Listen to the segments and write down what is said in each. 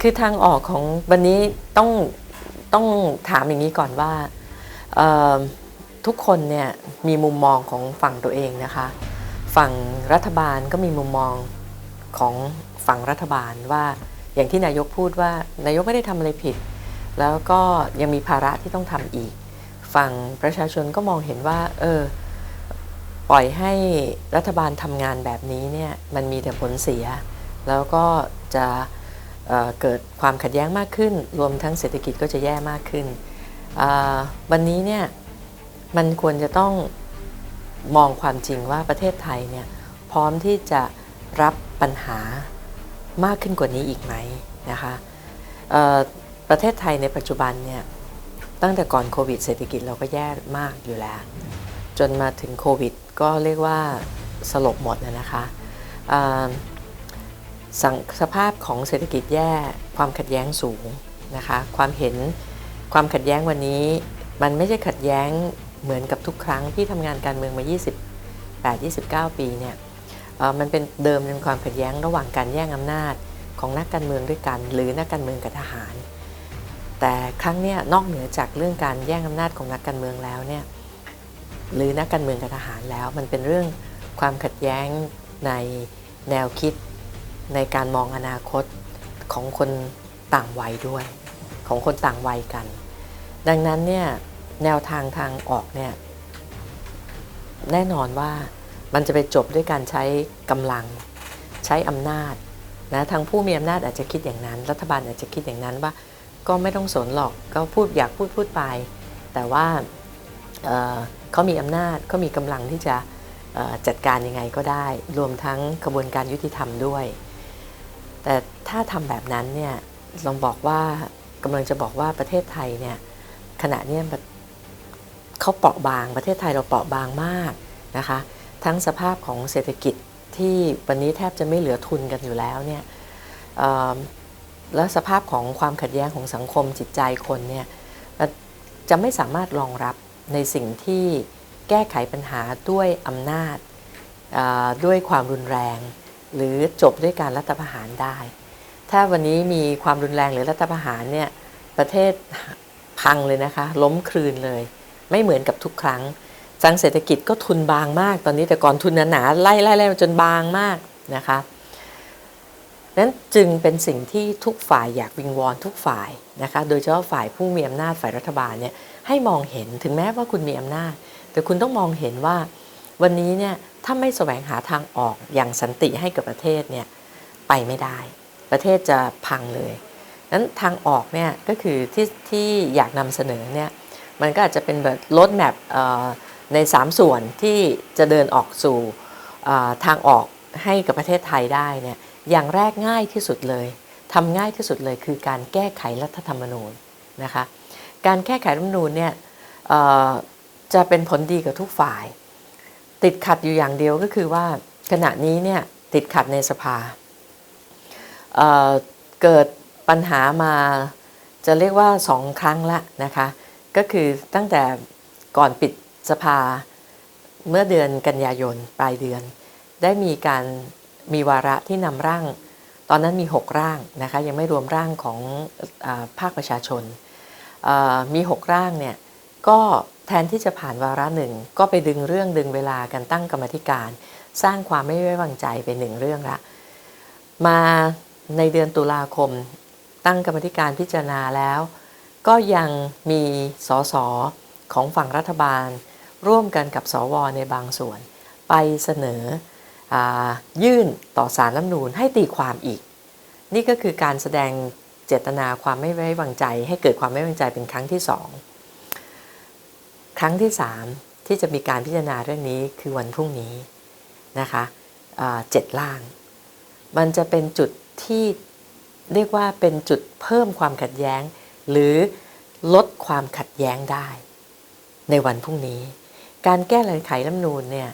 คือทางออกของวันนี้ต้องต้องถามอย่างนี้ก่อนว่าทุกคนเนี่ยมีมุมมองของฝั่งตัวเองนะคะ ฝั่งรัฐบาลก็มีมุมมองของฝั่งรัฐบาลว่าอย่างที่นายกพูดว่านายกไม่ได้ทำอะไรผิด แล้วก็ยังมีภาระที่ต้องทำอีก ฝั่งประชาชนก็มองเห็นว่าเออปล่อยให้รัฐบาลทำงานแบบนี้เนี่ยมันมีแต่ผลเสีย แล้วก็จะ เเกิดความขัดแย้งมากขึ้น รวมทั้งเศรษฐกิจก็จะแย่มากขึ้น วันนี้เนี่ยมันควรจะต้องมองความจริงว่าประเทศไทยเนี่ยพร้อมที่จะรับปัญหามากขึ้นกว่านี้อีกไหมนะคะประเทศไทยในปัจจุบันเนี่ยตั้งแต่ก่อนโควิดเศรษฐกิจเราก็แย่มากอยู่แล้ว จนมาถึงโควิดก็เรียกว่าสลบหมดนะคะ สังสภาพของเศรษฐกิจแย่ความขัดแย้งสูงนะคะความเห็นความขัดแย้งวันนี้ มันไม่ใช่ขัดแย้งเหมือนกับทุกครั้งที่ทำงานการเมืองมา 28 29 ปีเนี่ยมันเป็นเดิมเป็นความขัดแย้งระหว่างการแย่งอำนาจของนักการเมืองด้วยกัน หรือนักการเมืองกับทหาร แต่ครั้งนี้นอกเหนือจากเรื่องการแย่งอำนาจของนักการเมืองแล้วเนี่ยหรือนักการเมืองกับทหารแล้ว มันเป็นเรื่องความขัดแย้งในแนวคิด ในการมองอนาคตของคนต่างวัยด้วย ของคนต่างวัยกัน ดังนั้นเนี่ยแนวทางทางออกเนี่ยแน่นอนว่ามันจะไปจบด้วยการใช้กำลังใช้อำนาจนะทางผู้มีอำนาจอาจจะคิดอย่างนั้น รัฐบาลอาจจะคิดอย่างนั้นว่า ก็ไม่ต้องสนหรอกก็พูดอยากพูดพูดไป แต่ว่าเเขามีอำนาจเขามีกำลังที่จะจัดการยังไงก็ได้ รวมทั้งกระบวนการยุติธรรมด้วย แต่ถ้าทำแบบนั้นเนี่ยลองบอกว่ากำลังจะบอกว่าประเทศไทยเนี่ยขณะนี้เขาเปราะบางประเทศไทยเราเปราะบางมากนะคะ ทั้งสภาพของเศรษฐกิจที่วันนี้แทบจะไม่เหลือทุนกันอยู่แล้วเนี่ยแล้วสภาพของความขัดแย้งของสังคมจิตใจคนเนี่ยจะไม่สามารถรองรับในสิ่งที่แก้ไขปัญหาด้วยอำนาจด้วยความรุนแรง หรือจบด้วยการรัฐประหารได้ ถ้าวันนี้มีความรุนแรงหรือรัฐประหารเนี่ยประเทศพังเลยนะคะ ล้มคลืนเลย ไม่เหมือนกับทุกครั้งสังเศรษฐกิจก็ทุนบางมาก ตอนนี้แต่ก่อนทุนหนาๆไล่ไล่ไล่จนบางมากนะคะนั้นจึงเป็นสิ่งที่ทุกฝ่ายอยากวิงวอนทุกฝ่ายนะคะโดยเฉพาะฝ่ายผู้มีอำนาจฝ่ายรัฐบาลเนี่ยให้มองเห็นถึงแม้ว่าคุณมีอำนาจ แต่คุณต้องมองเห็นว่า วันนี้เนี่ยถ้าไม่แสวงหาทางออกอย่างสันติให้กับประเทศเนี่ยไปไม่ได้ ประเทศจะพังเลยนั้นทางออกเนี่ยก็คือที่ที่อยากนำเสนอเนี่ยมันก็อาจจะเป็นแบบลดแมพใน 3 ส่วนที่จะเดินออกสู่ทางออกให้กับประเทศไทยได้เนี่ยอย่างแรกง่ายที่สุดเลยทำง่ายที่สุดเลยคือการแก้ไขรัฐธรรมนูญนะคะการแก้ไขรัฐธรรมนูญเนี่ยจะเป็นผลดีกับทุกฝ่าย ติดขัดอยู่อย่างเดียวก็คือว่าขณะนี้เนี่ยติดขัดในสภาเเกิดปัญหามาจะเรียกว่าสองครั้งละนะคะ ก็คือตั้งแต่ก่อนปิดสภาเมื่อเดือนกันยายนปลายเดือน ได้มีการมีวาระที่นำร่าง ตอนนั้นมี 6 ร่างนะคะยังไม่รวมร่างของอภาคประชาชนมี 6 ร่างเนี่ยก็ แทนที่จะผ่านวาระหนึ่งก็ไปดึงเรื่องดึงเวลากันตั้งกรรมธิการ สร้างความไม่ไว้วางใจไปหนึ่งเรื่องละ มาในเดือนตุลาคม ตั้งกรรมธิการพิจารณาแล้ว ก็ยังมีสสของฝั่งรัฐบาล ร่วมกันกับสวในบางส่วน ไปเสนออยื่นต่อสารรัฐมนูญให้ตีความอีก นี่ก็คือการแสดงเจตนาความไม่ไว้วางใจ ให้เกิดความไม่ไว้วางใจเป็นครั้งที่สอง ครั้งที่สามที่จะมีการพิจารณาเรื่องนี้คือวันพรุ่งนี้นะคะเจ็ดล่าง มันจะเป็นจุดที่เรียกว่าเป็นจุดเพิ่มความขัดแย้ง หรือลดความขัดแย้งได้ ในวันพรุ่งนี้ การแก้ไขรัฐนูญเนี่ย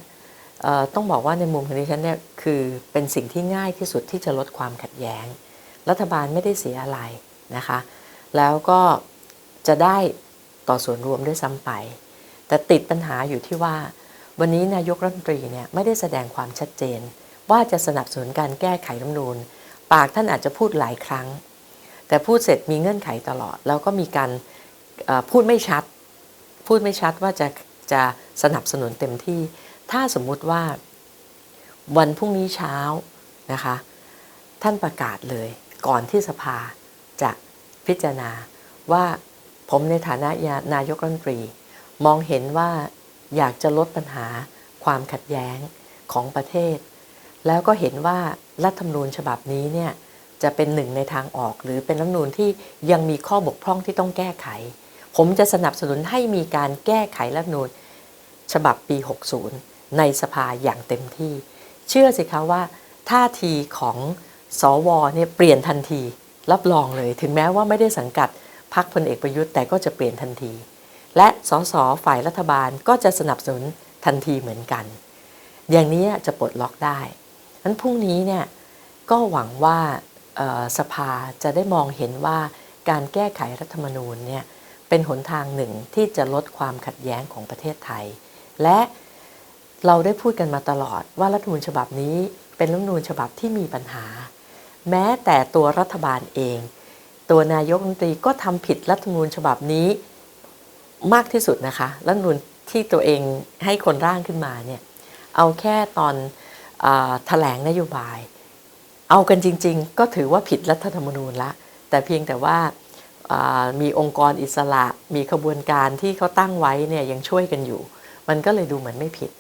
ต้องบอกว่าในมุมของดิฉันเนี่ยคือเป็นสิ่งที่ง่ายที่สุดที่จะลดความขัดแย้ง รัฐบาลไม่ได้เสียอะไรนะคะ แล้วก็จะได้ต่อส่วนรวมด้วยซ้ำไป แต่ติดปัญหาอยู่ที่ว่า วันนี้นายกรัฐมนตรีเนี่ยไม่ได้แสดงความชัดเจน ว่าจะสนับสนุนการแก้ไขรัฐมนูญปากท่านอาจจะพูดหลายครั้ง แต่พูดเสร็จมีเงื่อนไขตลอด แล้วก็มีการพูดไม่ชัด พูดไม่ชัดว่าจะจะสนับสนุนเต็มที่ ถ้าสมมุติว่าวันพรุ่งนี้เช้านะคะ ท่านประกาศเลยก่อนที่สภาจะพิจารณาว่าผมในฐานะนายกรัฐมนตรี มองเห็นว่าอยากจะลดปัญหาความขัดแย้งของประเทศ แล้วก็เห็นว่ารัฐธรรมนูญฉบับนี้เนี่ยจะเป็นหนึ่งในทางออก หรือเป็นรัฐธรรมนูญที่ยังมีข้อบกพร่องที่ต้องแก้ไข ผมจะสนับสนุนให้มีการแก้ไขรัฐธรรมนูญฉบับปี 60 ในสภาอย่างเต็มที่ เชื่อสิคะว่าท่าทีของสวเนี่ยเปลี่ยนทันที รับรองเลย ถึงแม้ว่าไม่ได้สังกัดพรรคพลเอกประยุทธ์แต่ก็จะเปลี่ยนทันที และสสฝ่ายรัฐบาลก็จะสนับสนุนทันทีเหมือนกัน อย่างนี้จะปลดล็อกได้นั้นพรุ่งนี้เนี่ยก็หวังว่าสภาจะได้มองเห็นว่าการแก้ไขรัฐธรรมนูญเนี่ยเป็นหนทางหนึ่งที่จะลดความขัดแย้งของประเทศไทย และเราได้พูดกันมาตลอดว่ารัฐมนูญฉบับนี้เป็นรัฐมนูญฉบับที่มีปัญหา แม้แต่ตัวรัฐบาลเอง ตัวนายกรัฐมนตรีก็ทำผิดรัฐมนูญฉบับนี้ มากที่สุดนะคะรัฐมนูญที่ตัวเองให้คนร่างขึ้นมาเนี่ยเอาแค่ตอนอแถลงนโยบาย เอากันจริง ๆ ก็ถือว่าผิดรัฐธรรมนูญละแต่เพียงแต่ว่ามีองค์กรอิสระมีขบวนการที่เขาตั้งไว้เนี่ยยังช่วยกันอยู่ มันก็เลยดูเหมือนไม่ผิด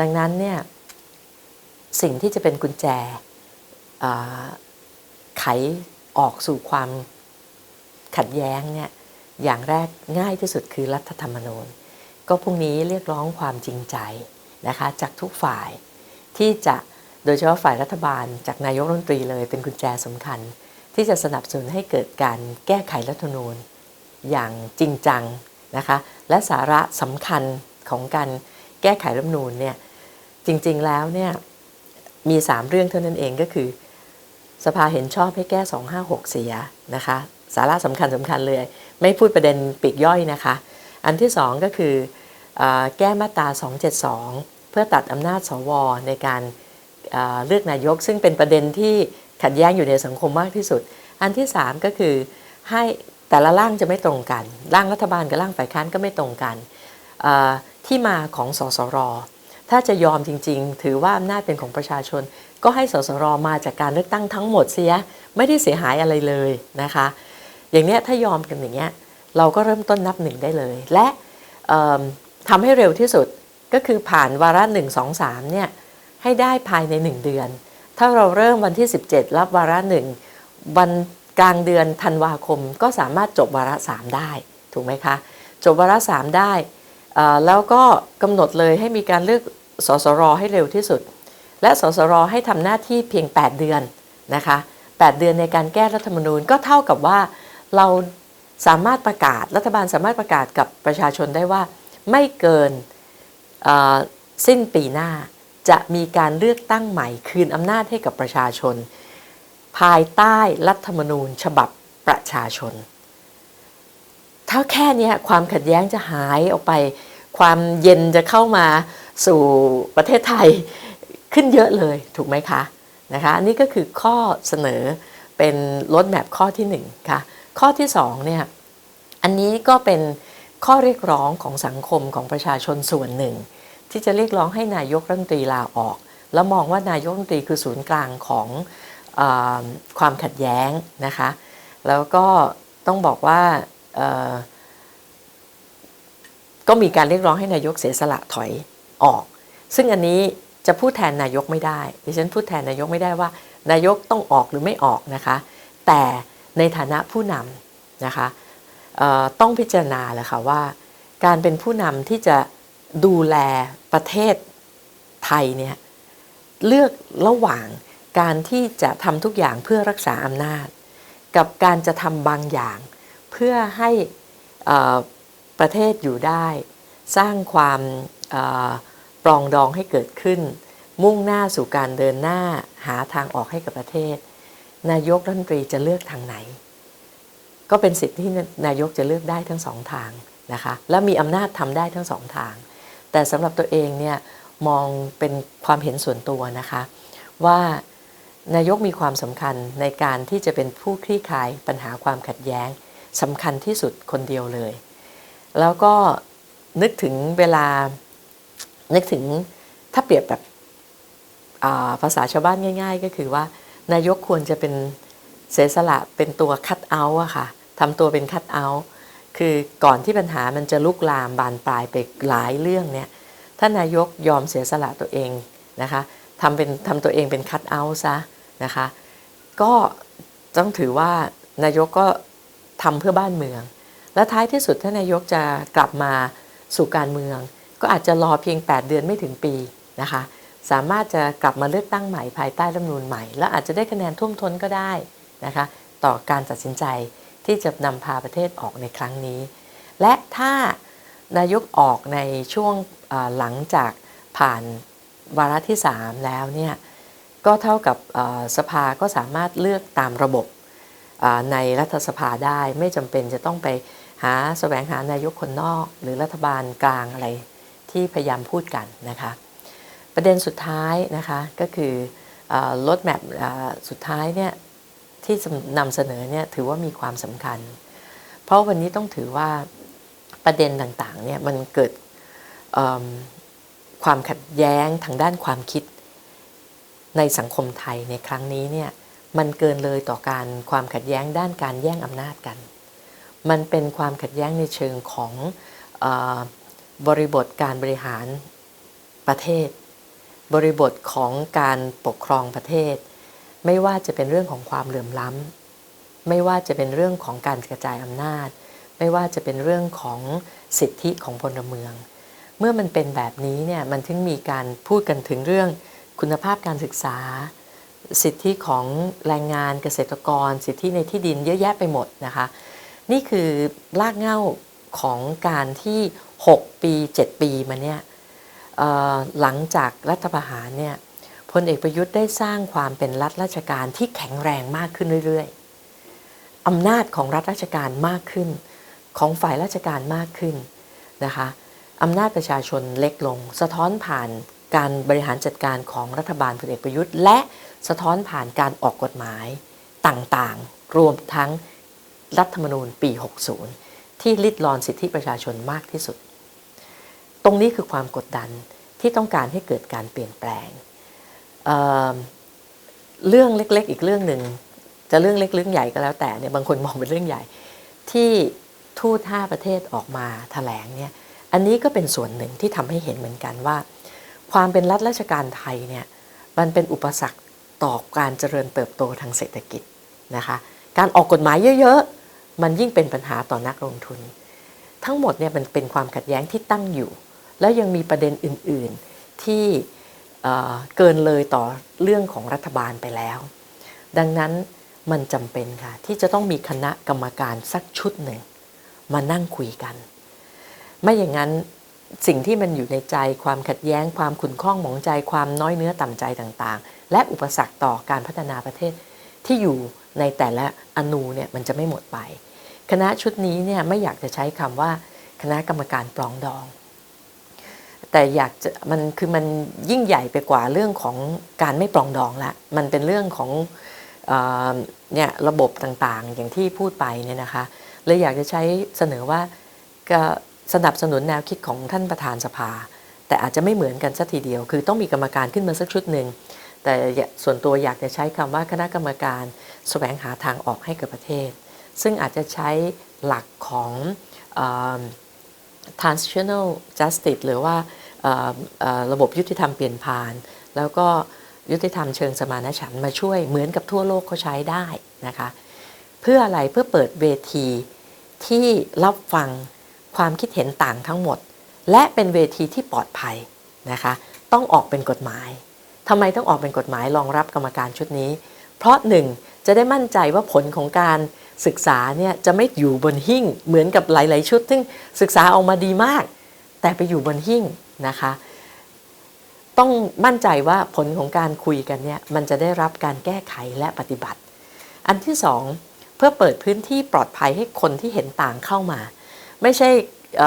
ดังนั้นเนี่ยสิ่งที่จะเป็นกุญแจไขออกสู่ความขัดแย้งเนี่ย อย่างแรกง่ายที่สุดคือรัฐธรรมนูญ ก็พรุ่งนี้เรียกร้องความจริงใจนะคะจากทุกฝ่ายที่จะโดยเฉพาะฝ่ายรัฐบาล จากนายกรัฐมนตรีเลยเป็นกุญแจสำคัญ ที่จะสนับสนุนให้เกิดการแก้ไขรัฐธรรมนูญ อย่างจริงจังนะคะและสาระสำคัญของการแก้ไขรัฐธรรมนูญเนี่ยจริงๆแล้วเนี่ยมี 3 เรื่องเท่านั้นเองก็คือ สภาเห็นชอบให้แก้ 256 เสียนะคะสาระสำคัญสำคัญเลย ไม่พูดประเด็นปีกย่อยนะคะ อันที่ 2 ก็คืออแก้มาตรา 272 เพื่อตัดอำนาจสวในการเลือกนายก ซึ่งเป็นประเด็นที่ขัดแย้งอยู่ในสังคมมากที่สุด อันที่ 3 ก็คือให้แต่ละร่างจะไม่ตรงกัน ร่างรัฐบาลกับร่างฝ่ายค้านก็ไม่ตรงกัน ที่มาของสสร ถ้าจะยอมจริง ๆ ถือว่าอำนาจเป็นของประชาชน ก็ให้สสรมาจากการเลือกตั้งทั้งหมดเสีย ไม่ได้เสียหายอะไรเลยนะคะ อย่างเนี้ยถ้ายอมกันอย่างเงี้ยเราก็เริ่มต้นนับหนึ่งได้เลย และทำให้เร็วที่สุดก็คือผ่านวาระ1 2 3เนี่ยให้ได้ภายใน 1 เดือน ถ้าเราเริ่มวันที่ 17 รับวาระหนึ่งวันกลางเดือนธันวาคมก็สามารถจบวาระ 3 ได้ถูกไหมคะ จบวาระ 3 ได้ แล้วก็กำหนดเลยให้มีการเลือกสสรให้เร็วที่สุด และสสรให้ทำหน้าที่เพียง 8 เดือนนะคะ 8 เดือนในการแก้รัฐธรรมนูญก็เท่ากับว่า เราสามารถประกาศรัฐบาลสามารถประกาศกับประชาชนได้ว่า ไม่เกินสิ้นปีหน้าจะมีการเลือกตั้งใหม่คืนอำนาจให้กับประชาชน ภายใต้รัฐธรรมนูญฉบับประชาชน ถ้าแค่นี้ความขัดแย้งจะหายออกไป ความเย็นจะเข้ามาสู่ประเทศไทยขึ้นเยอะเลยถูกไหมคะนะคะอันนี้ก็คือข้อเสนอเป็นรถแมพข้อที่หนึ่งค่ะ ข้อที่สองเนี่ยอันนี้ก็เป็นข้อเรียกร้องของสังคมของประชาชนส่วนหนึ่ง ที่จะเรียกร้องให้นายกรัฐมนตรีลาออก แล้วมองว่านายกรัฐมนตรีคือศูนย์กลางของออความขัดแย้งนะคะแล้วก็ต้องบอกว่าก็มีการเรียกร้องให้นายกเสียสละถอยออก ซึ่งอันนี้จะพูดแทนนายกไม่ได้ดิฉันพูดแทนนายกไม่ได้ว่า นายกต้องออกหรือไม่ออกนะคะ แต่ ในฐานะผู้นำนะคะต้องพิจารณาแหละค่ะว่า การเป็นผู้นำที่จะดูแลประเทศไทยเนี่ยเลือกระหว่างการที่จะทำทุกอย่างเพื่อรักษาอำนาจ กับการจะทำบางอย่าง เพื่อให้ประเทศอยู่ได้ สร้างความปรองดองให้เกิดขึ้น มุ่งหน้าสู่การเดินหน้าหาทางออกให้กับประเทศ นายกรัฐมนตรีจะเลือกทางไหน ก็เป็นสิทธิที่นายกจะเลือกได้ทั้งสองทางนะคะและมีอำนาจทำได้ทั้งสองทาง แต่สำหรับตัวเองเนี่ยมองเป็นความเห็นส่วนตัวนะคะ ว่านายกมีความสำคัญในการที่จะเป็นผู้คลี่คลายปัญหาความขัดแย้งสำคัญที่สุดคนเดียวเลย แล้วก็นึกถึงเวลานึกถึงถ้าเปรียบแบบภาษาชาวบ้านง่าย ๆ ก็คือว่า นายกควรจะเป็นเสียสละเป็นตัวคัดเอาท์อะค่ะทำตัวเป็นคัดเอาท์คือก่อนที่ปัญหามันจะลุกลามบานปลายไปหลายเรื่องเนี่ยท่านนายกยอมเสียสละตัวเองนะคะทำเป็นทำตัวเองเป็นคัดเอาท์ซะนะคะก็ต้องถือว่านายกก็ทำเพื่อบ้านเมือง และท้ายที่สุดถ้านายกจะกลับมาสู่การเมือง ก็อาจจะรอเพียง 8 เดือนไม่ถึงปีนะคะ สามารถจะกลับมาเลือกตั้งใหม่ภายใต้รัฐมนูญใหม่ และอาจจะได้คะแนนท่วมท้นก็ได้นะคะต่อการตัดสินใจที่จะนำพาประเทศออกในครั้งนี้ และถ้านายกออกในช่วงหลังจากผ่านวาระที่ 3 แล้วเนี่ยก็เท่ากับสภาก็สามารถเลือกตามระบบในรัฐสภาได้ไม่จำเป็นจะต้องไปหาแสวงหานายกคนนอก หรือรัฐบาลกลางอะไรที่พยายามพูดกันนะคะ ประเด็นสุดท้ายนะคะก็คือรถแมพสุดท้ายเนี่ยที่นำเสนอเนี่ยถือว่ามีความสำคัญ เพราะวันนี้ต้องถือว่าประเด็นต่างๆเนี่ยมันเกิดความขัดแย้งทางด้านความคิด ในสังคมไทยในครั้งนี้เนี่ยมันเกินเลยต่อการความขัดแย้งด้านการแย่งอำนาจกัน มันเป็นความขัดแย้งในเชิงของอบริบทการบริหารประเทศ บริบทของการปกครองประเทศ ไม่ว่าจะเป็นเรื่องของความเหลื่อมล้ำไม่ว่าจะเป็นเรื่องของการกระจายอำนาจ ไม่ว่าจะเป็นเรื่องของสิทธิของพลเมือง เมื่อมันเป็นแบบนี้เนี่ยมันถึงมีการพูดกันถึงเรื่องคุณภาพการศึกษา สิทธิของแรงงานเกษตรกร สิทธิในที่ดินเยอะแยะไปหมดนะคะ นี่คือรากเหง้าของการที่ 6 ปี 7 ปีมาเนี่ย หลังจากรัฐประหารเนี่ยพลเอกประยุทธ์ได้สร้างความเป็นรัฐราชการที่แข็งแรงมากขึ้นเรื่อยๆอำนาจของรัฐราชการมากขึ้น ของฝ่ายราชการมากขึ้นนะคะอำนาจประชาชนเล็กลง สะท้อนผ่านการบริหารจัดการของรัฐบาลพลเอกประยุทธ์ และสะท้อนผ่านการออกกฎหมายต่างๆ รวมทั้งรัฐธรรมนูญปี 60 ที่ลิดรอนสิทธิประชาชนมากที่สุด ตรงนี้คือความกดดันที่ต้องการให้เกิดการเปลี่ยนแปลงเเรื่องเล็กๆ อีกเรื่องหนึ่งจะเรื่องเล็กเรื่องใหญ่ก็แล้วแต่เนี่ยบางคนมองเป็นเรื่องใหญ่ ที่ทูตห้าประเทศออกมาแถลงเนี่ยอันนี้ก็เป็นส่วนหนึ่งที่ทำให้เห็นเหมือนกันว่า ความเป็นรัฐราชการไทยเนี่ยมันเป็นอุปสรรคต่อการเจริญเติบโตทางเศรษฐกิจนะคะการออกกฎหมายเยอะๆ มันยิ่งเป็นปัญหาต่อนักลงทุน ทั้งหมดเนี่ยมันเป็นความขัดแย้งที่ตั้งอยู่ แล้วยังมีประเด็นอื่น ๆ ที่เอ่อเกินเลยต่อเรื่องของรัฐบาลไปแล้ว ดังนั้นมันจำเป็นค่ะ ที่จะต้องมีคณะกรรมการสักชุดหนึ่ง มานั่งคุยกัน ไม่อย่างนั้นสิ่งที่มันอยู่ในใจความขัดแย้ง ความขุ่นข้องหมองใจความน้อยเนื้อต่ำใจต่างๆ และอุปสรรคต่อการพัฒนาประเทศที่อยู่ในแต่ละอนูเนี่ยมันจะไม่หมดไป คณะชุดนี้เนี่ยไม่อยากจะใช้คำว่า คณะกรรมการปลองดอง แต่อยากจะมันคือมันยิ่งใหญ่ไปกว่าเรื่องของการไม่ปลองดองละมันเป็นเรื่องของเนี่ยระบบต่างๆ อย่างที่พูดไปเนี่ยนะคะเลยอยากจะใช้เสนอว่าก็สนับสนุนแนวคิดของท่านประธานสภา แต่อาจจะไม่เหมือนกันสักทีเดียว คือต้องมีกรรมการขึ้นมาสักชุดหนึ่งแต่ส่วนตัวอยากจะใช้คำว่าคณะกรรมการแสวงหาทางออกให้กับประเทศ ซึ่งอาจจะใช้หลักของอ transitional justice หรือว่าระบบยุติธรรมเปลี่ยนผ่าน แล้วก็ยุติธรรมเชิงสมานฉันท์มาช่วยเหมือนกับทั่วโลกเขาใช้ได้นะคะ เพื่ออะไรเพื่อเปิดเวทีที่รับฟังความคิดเห็นต่างทั้งหมด และเป็นเวทีที่ปลอดภัยนะคะ ต้องออกเป็นกฎหมายทำไมต้องออกเป็นกฎหมายรองรับกรรมการชุดนี้ เพราะหนึ่งจะได้มั่นใจว่าผลของการ ศึกษาเนี่ยจะไม่อยู่บนหิ้งเหมือนกับหลาย ๆ ชุด ซึ่งศึกษาออกมาดีมาก แต่ไปอยู่บนหิ้งนะคะ ต้องมั่นใจว่าผลของการคุยกันเนี่ยมันจะได้รับการแก้ไขและปฏิบัติ อันที่สองเพื่อเปิดพื้นที่ปลอดภัยให้คนที่เห็นต่างเข้ามา ไม่ใช่เ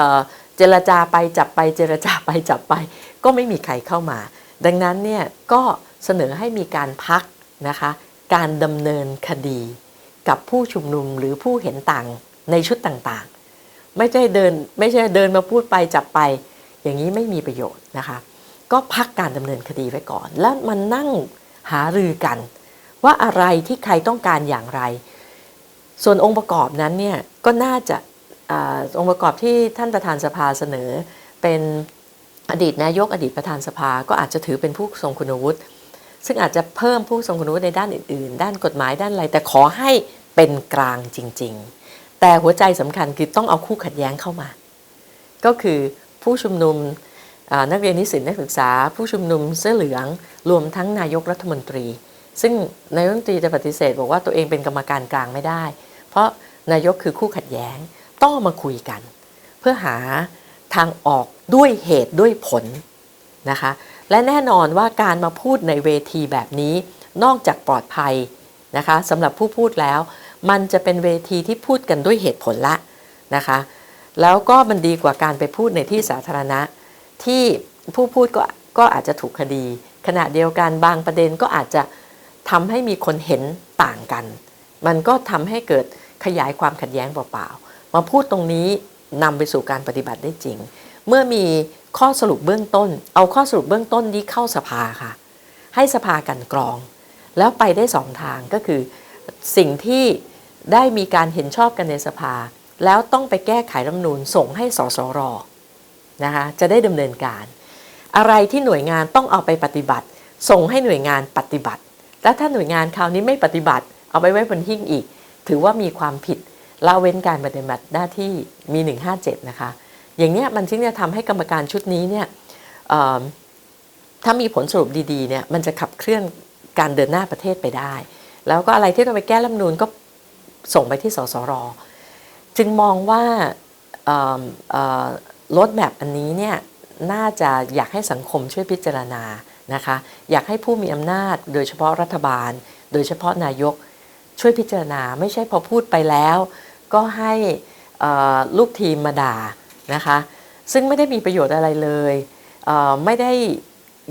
เจรจาไปจับไปเจรจาไปจับไป ก็ไม่มีใครเข้ามา ดังนั้นเนี่ยก็เสนอให้มีการพักนะคะ การดำเนินคดี กับผู้ชุมนุมหรือผู้เห็นต่างในชุดต่างๆ ไม่ใช่เดินไม่ใช่เดินมาพูดไปจับไป อย่างนี้ไม่มีประโยชน์นะคะ ก็พักการดำเนินคดีไว้ก่อน แล้วมันนั่งหารือกัน ว่าอะไรที่ใครต้องการอย่างไร ส่วนองค์ประกอบนั้นเนี่ยก็น่าจะอาองค์ประกอบที่ท่านประธานสภาเสนอเป็นอดีตนายกอดีตประธานสภาก็อาจจะถือเป็นผู้ทรงคุณวุฒิ ซึ่งอาจจะเพิ่มผู้ทรงคุณวุฒิในด้านอื่น ๆ ด้านกฎหมายด้านอะไร แต่ขอให้เป็นกลางจริง ๆ แต่หัวใจสำคัญคือต้องเอาคู่ขัดแย้งเข้ามา ก็คือผู้ชุมนุมนักเรียนนิสิตนักศึกษา ผู้ชุมนุมเสื้อเหลือง รวมทั้งนายกรัฐมนตรี ซึ่งนายกรัฐมนตรีจะปฏิเสธ บอกว่าตัวเองเป็นกรรมการกลางไม่ได้ เพราะนายกคือคู่ขัดแย้งต้องมาคุยกัน เพื่อหาทางออกด้วยเหตุด้วยผล นะคะ และแน่นอนว่าการมาพูดในเวทีแบบนี้ นอกจากปลอดภัยนะคะสำหรับผู้พูดแล้ว มันจะเป็นเวทีที่พูดกันด้วยเหตุผลละนะคะ แล้วก็มันดีกว่าการไปพูดในที่สาธารณะ ที่ผู้พูดก็ก็อาจจะถูกคดี ขณะเดียวกันบางประเด็นก็อาจจะทำให้มีคนเห็นต่างกัน มันก็ทำให้เกิดขยายความขัดแย้งเปล่าๆมาพูดตรงนี้นำไปสู่การปฏิบัติได้จริง เมื่อมี ข้อสรุปเบื้องต้น เอาข้อสรุปเบื้องต้นนี้เข้าสภาค่ะ ให้สภากันกรอง แล้วไปได้สองทางก็คือ สิ่งที่ได้มีการเห็นชอบกันในสภา แล้วต้องไปแก้ไขรัฐนูญส่งให้สสรนะคะจะได้ดำเนินการ อะไรที่หน่วยงานต้องเอาไปปฏิบัติ ส่งให้หน่วยงานปฏิบัติ แล้วถ้าหน่วยงานคราวนี้ไม่ปฏิบัติ เอาไปไว้บนหิ้งอีก ถือว่ามีความผิดละเว้นการปฏิบัติหน้าที่มี 157 นะคะ อย่างเนี้ยมันจึงจะทำให้กรรมการชุดนี้เนี่ยถ้ามีผลสรุปดีๆเนี่ยมันจะขับเคลื่อนการเดินหน้าประเทศไปได้ แล้วก็อะไรที่ต้องไปแก้รัฐมนูญก็ส่งไปที่สสร จึงมองว่าลดแบบอันนี้เนี่ยน่าจะอยากให้สังคมช่วยพิจารณานะคะอยากให้ผู้มีอำนาจโดยเฉพาะรัฐบาล โดยเฉพาะนายกช่วยพิจารณาไม่ใช่พอพูดไปแล้ว ก็ให้ลูกทีมมาด่า นะคะ ซึ่งไม่ได้มีประโยชน์อะไรเลยเไม่ได้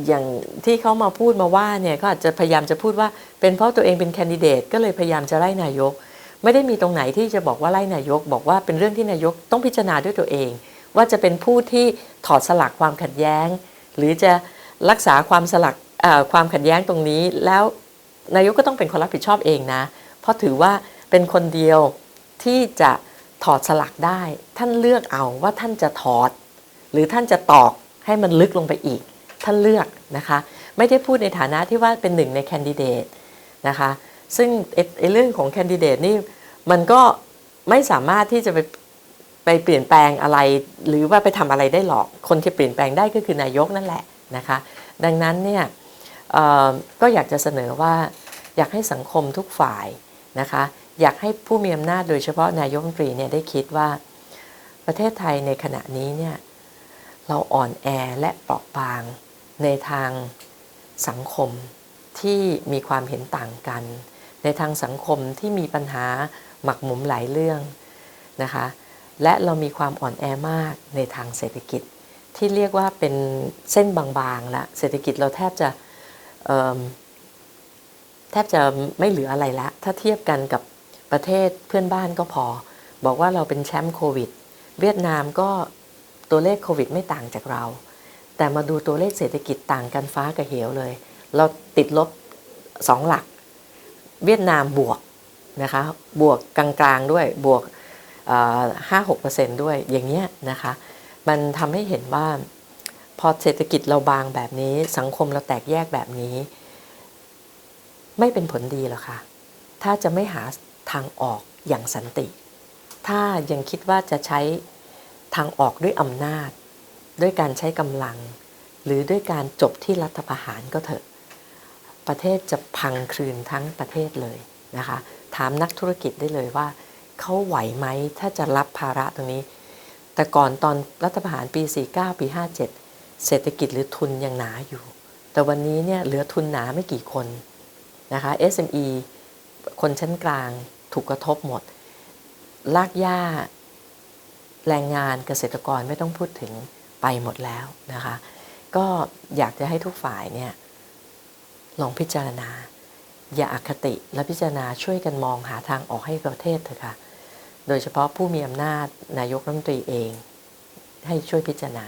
อย่างที่เขามาพูดมาว่าเนี่ยเขาอาจจะพยายามจะพูดว่าเป็นเพราะตัวเองเป็นแคนดิเดตก็เลยพยายามจะไล่นายก ไม่ได้มีตรงไหนที่จะบอกว่าไล่นายก บอกว่าเป็นเรื่องที่นายกต้องพิจารณาด้วยตัวเอง ว่าจะเป็นผู้ที่ถอดสลักความขัดแย้ง หรือจะรักษาความสลักความขัดแย้งตรงนี้ แล้วนายกก็ต้องเป็นคนรับผิดชอบเองนะ เพราะถือว่าเป็นคนเดียวที่จะ ถอดสลักได้ ท่านเลือกเอาว่าท่านจะถอด หรือท่านจะตอกให้มันลึกลงไปอีก ท่านเลือกนะคะ ไม่ได้พูดในฐานะที่ว่าเป็นหนึ่งในแคนดิเดตนะคะ ซึ่งไอ้เรื่องของแคนดิเดตนี่มันก็ไม่สามารถที่จะไปไปเปลี่ยนแปลงอะไร หรือว่าไปทำอะไรได้หรอก คนที่เปลี่ยนแปลงได้ก็คือนายกนั่นแหละนะคะ ดังนั้นเนี่ยก็อยากจะเสนอว่าอยากให้สังคมทุกฝ่าย นะคะ อยากให้ผู้มีอำนาจโดยเฉพาะนายกรัฐมนตรีเนี่ยได้คิดว่า ประเทศไทยในขณะนี้เนี่ยเราอ่อนแอและเปราะบางในทางสังคมที่มีความเห็นต่างกัน ในทางสังคมที่มีปัญหาหมักหมมหลายเรื่องนะคะ และเรามีความอ่อนแอมากในทางเศรษฐกิจ ที่เรียกว่าเป็นเส้นบางๆละเศรษฐกิจเราแทบจะ ทบจะไม่เหลืออะไรละ ถ้าเทียบกันกับประเทศเพื่อนบ้านก็พอ บอกว่าเราเป็นแชมป์โควิด เวียดนามก็ตัวเลขโควิดไม่ต่างจากเรา แต่มาดูตัวเลขเศรษฐกิจต่างกันฟ้ากับเหวเลย เราติดลบสองหลัก เวียดนามบวกนะคะ บวกกลางๆด้วยบวกห้าหกเปอร์เซ็นด้วยอย่างเงี้ยนะคะ มันทำให้เห็นว่า พอเศรษฐกิจเราบางแบบนี้สังคมเราแตกแยกแบบนี้ ไม่เป็นผลดีหรอกค่ะ ถ้าจะไม่หาทางออกอย่างสันติ ถ้ายังคิดว่าจะใช้ทางออกด้วยอำนาจ ด้วยการใช้กำลัง หรือด้วยการจบที่รัฐประหารก็เถอะ ประเทศจะพังคลืนทั้งประเทศเลยนะคะ ถามนักธุรกิจได้เลยว่าเขาไหวไหมถ้าจะรับภาระตรงนี้ แต่ก่อนตอนรัฐประหารปี 49 ปี 57 เศรษฐกิจหรือทุนยังหนาอยู่ แต่วันนี้เนี่ยเหลือทุนหนาไม่กี่คน นะคะ SME คนชั้นกลางถูกกระทบหมด ลากหญ้า แรงงานเกษตรกรไม่ต้องพูดถึงไปหมดแล้วนะคะ ก็อยากจะให้ทุกฝ่ายเนี่ยลองพิจารณา อย่าอาคติและพิจารณาช่วยกันมองหาทางออกให้ประเทศเถอะค่ะ โดยเฉพาะผู้มีอำนาจนายกรัฐมนตรีเอง ให้ช่วยพิจารณา